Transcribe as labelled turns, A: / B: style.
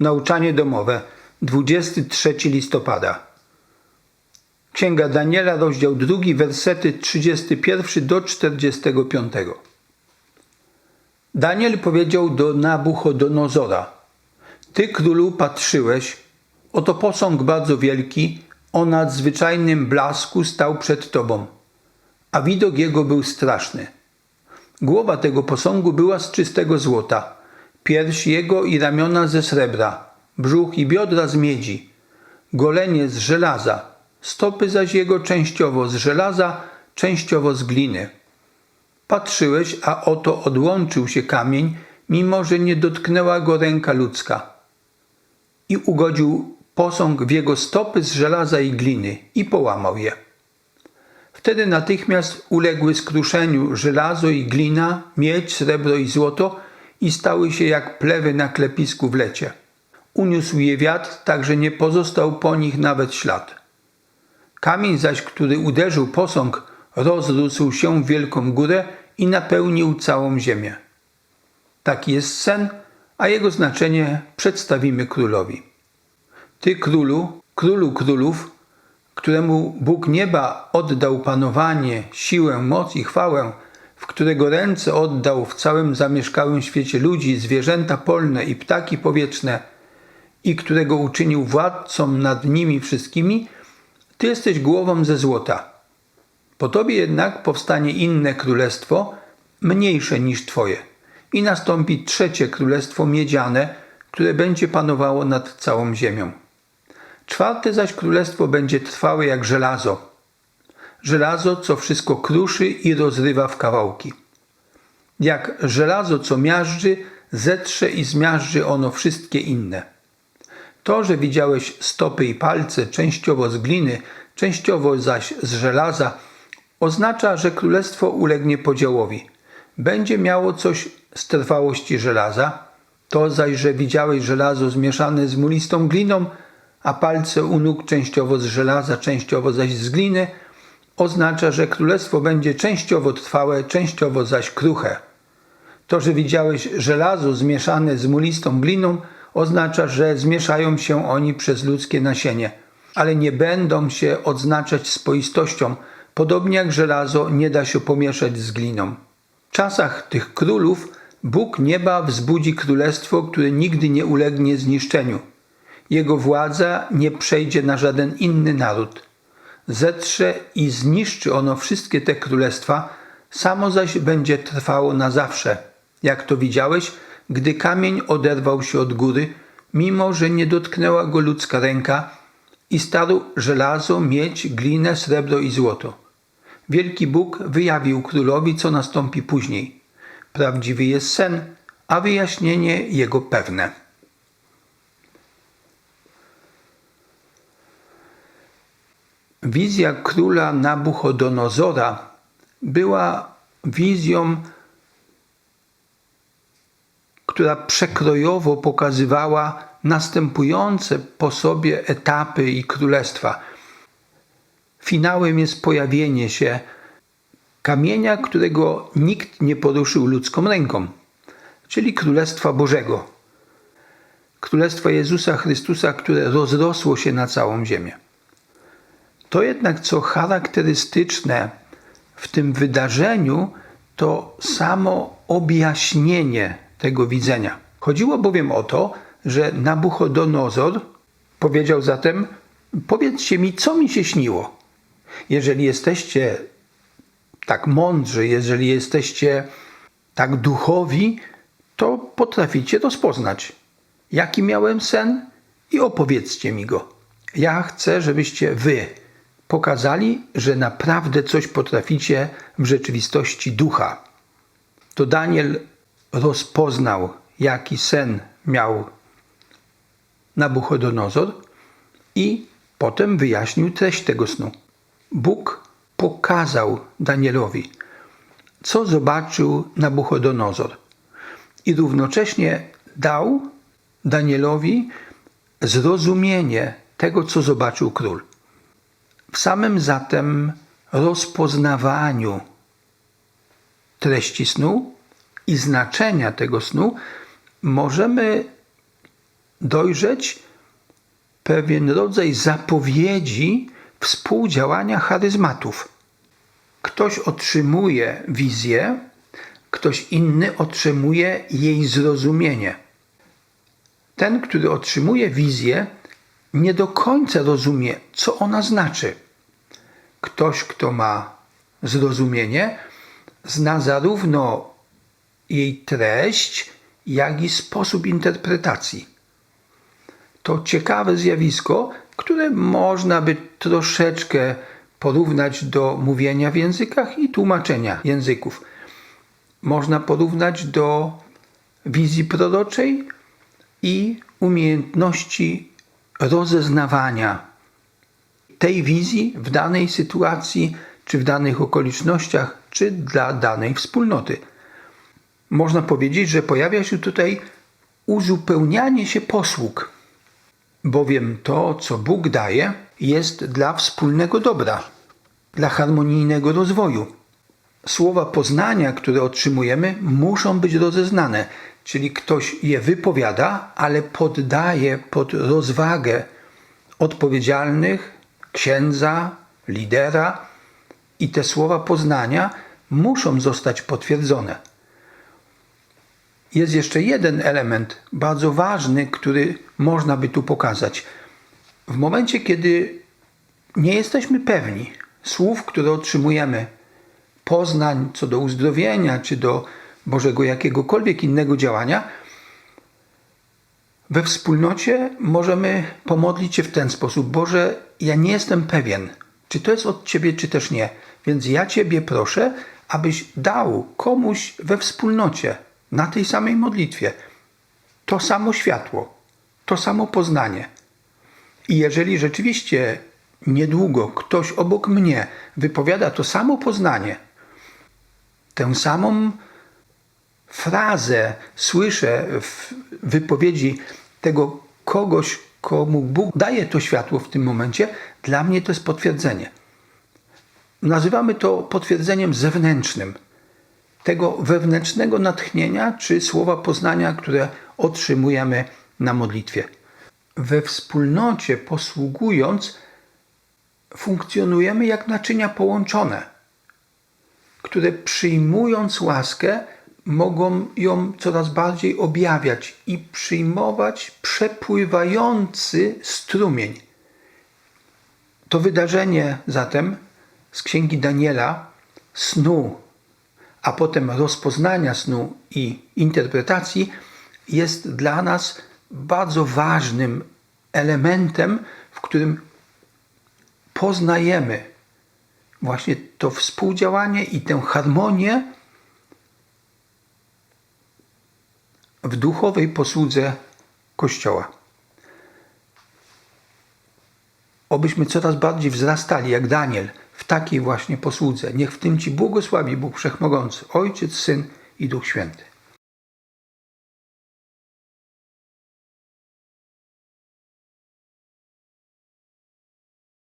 A: Nauczanie domowe, 23 listopada. Księga Daniela, rozdział 2, wersety 31 do 45. Daniel powiedział do Nabuchodonozora: Ty, królu, patrzyłeś, oto posąg bardzo wielki, o nadzwyczajnym blasku stał przed tobą, a widok jego był straszny. Głowa tego posągu była z czystego złota, pierś jego i ramiona ze srebra, brzuch i biodra z miedzi, golenie z żelaza, stopy zaś jego częściowo z żelaza, częściowo z gliny. Patrzyłeś, a oto odłączył się kamień, mimo że nie dotknęła go ręka ludzka. I ugodził posąg w jego stopy z żelaza i gliny i połamał je. Wtedy natychmiast uległy skruszeniu żelazo i glina, miedź, srebro i złoto i stały się jak plewy na klepisku w lecie. Uniósł je wiatr, tak że nie pozostał po nich nawet ślad. Kamień zaś, który uderzył posąg, rozrósł się w wielką górę i napełnił całą ziemię. Taki jest sen, a jego znaczenie przedstawimy królowi. Ty, królu, królu królów, któremu Bóg nieba oddał panowanie, siłę, moc i chwałę, którego ręce oddał w całym zamieszkałym świecie ludzi, zwierzęta polne i ptaki powietrzne, i którego uczynił władcą nad nimi wszystkimi, ty jesteś głową ze złota. Po tobie jednak powstanie inne królestwo, mniejsze niż twoje, i nastąpi trzecie królestwo miedziane, które będzie panowało nad całą ziemią. Czwarte zaś królestwo będzie trwałe jak żelazo. Żelazo, co wszystko kruszy i rozrywa w kawałki. Jak żelazo, co miażdży, zetrze i zmiażdży ono wszystkie inne. To, że widziałeś stopy i palce, częściowo z gliny, częściowo zaś z żelaza, oznacza, że królestwo ulegnie podziałowi. Będzie miało coś z trwałości żelaza, to zaś, że widziałeś żelazo zmieszane z mulistą gliną, a palce u nóg częściowo z żelaza, częściowo zaś z gliny, oznacza, że królestwo będzie częściowo trwałe, częściowo zaś kruche. To, że widziałeś żelazo zmieszane z mulistą gliną, oznacza, że zmieszają się oni przez ludzkie nasienie, ale nie będą się odznaczać spoistością, podobnie jak żelazo nie da się pomieszać z gliną. W czasach tych królów Bóg nieba wzbudzi królestwo, które nigdy nie ulegnie zniszczeniu. Jego władza nie przejdzie na żaden inny naród. Zetrze i zniszczy ono wszystkie te królestwa, samo zaś będzie trwało na zawsze. Jak to widziałeś, gdy kamień oderwał się od góry, mimo że nie dotknęła go ludzka ręka i starł żelazo, miedź, glinę, srebro i złoto. Wielki Bóg wyjawił królowi, co nastąpi później. Prawdziwy jest sen, a wyjaśnienie jego pewne. Wizja króla Nabuchodonozora była wizją, która przekrojowo pokazywała następujące po sobie etapy i królestwa. Finałem jest pojawienie się kamienia, którego nikt nie poruszył ludzką ręką, czyli Królestwa Bożego. Królestwa Jezusa Chrystusa, które rozrosło się na całą ziemię. To jednak, co charakterystyczne w tym wydarzeniu, to samo objaśnienie tego widzenia. Chodziło bowiem o to, że Nabuchodonozor powiedział zatem: Powiedzcie mi, co mi się śniło. Jeżeli jesteście tak mądrzy, jeżeli jesteście tak duchowi, to potraficie rozpoznać, jaki miałem sen i opowiedzcie mi go. Ja chcę, żebyście wy pokazali, że naprawdę coś potraficie w rzeczywistości ducha. To Daniel rozpoznał, jaki sen miał Nabuchodonozor i potem wyjaśnił treść tego snu. Bóg pokazał Danielowi, co zobaczył Nabuchodonozor i równocześnie dał Danielowi zrozumienie tego, co zobaczył król. W samym zatem rozpoznawaniu treści snu i znaczenia tego snu możemy dojrzeć pewien rodzaj zapowiedzi współdziałania charyzmatów. Ktoś otrzymuje wizję, ktoś inny otrzymuje jej zrozumienie. Ten, który otrzymuje wizję, nie do końca rozumie, co ona znaczy. Ktoś, kto ma zrozumienie, zna zarówno jej treść, jak i sposób interpretacji. To ciekawe zjawisko, które można by troszeczkę porównać do mówienia w językach i tłumaczenia języków. Można porównać do wizji proroczej i umiejętności rozeznawania tej wizji w danej sytuacji, czy w danych okolicznościach, czy dla danej wspólnoty. Można powiedzieć, że pojawia się tutaj uzupełnianie się posług, bowiem to, co Bóg daje, jest dla wspólnego dobra, dla harmonijnego rozwoju. Słowa poznania, które otrzymujemy, muszą być rozeznane, czyli ktoś je wypowiada, ale poddaje pod rozwagę odpowiedzialnych, księdza, lidera, i te słowa poznania muszą zostać potwierdzone. Jest jeszcze jeden element bardzo ważny, który można by tu pokazać. W momencie, kiedy nie jesteśmy pewni słów, które otrzymujemy, poznań co do uzdrowienia, czy do Bożego jakiegokolwiek innego działania, we wspólnocie możemy pomodlić się w ten sposób: Boże, ja nie jestem pewien, czy to jest od Ciebie, czy też nie. Więc ja Ciebie proszę, abyś dał komuś we wspólnocie, na tej samej modlitwie, to samo światło, to samo poznanie. I jeżeli rzeczywiście niedługo ktoś obok mnie wypowiada to samo poznanie, tę samą frazę słyszę w wypowiedzi tego kogoś, komu Bóg daje to światło w tym momencie, dla mnie to jest potwierdzenie. Nazywamy to potwierdzeniem zewnętrznym tego wewnętrznego natchnienia czy słowa poznania, które otrzymujemy na modlitwie. We wspólnocie posługując, funkcjonujemy jak naczynia połączone, które przyjmując łaskę, mogą ją coraz bardziej objawiać i przyjmować przepływający strumień. To wydarzenie zatem z księgi Daniela, snu, a potem rozpoznania snu i interpretacji, jest dla nas bardzo ważnym elementem, w którym poznajemy właśnie to współdziałanie i tę harmonię w duchowej posłudze Kościoła. Obyśmy coraz bardziej wzrastali, jak Daniel, w takiej właśnie posłudze. Niech w tym Ci błogosławi Bóg Wszechmogący, Ojciec, Syn i Duch Święty.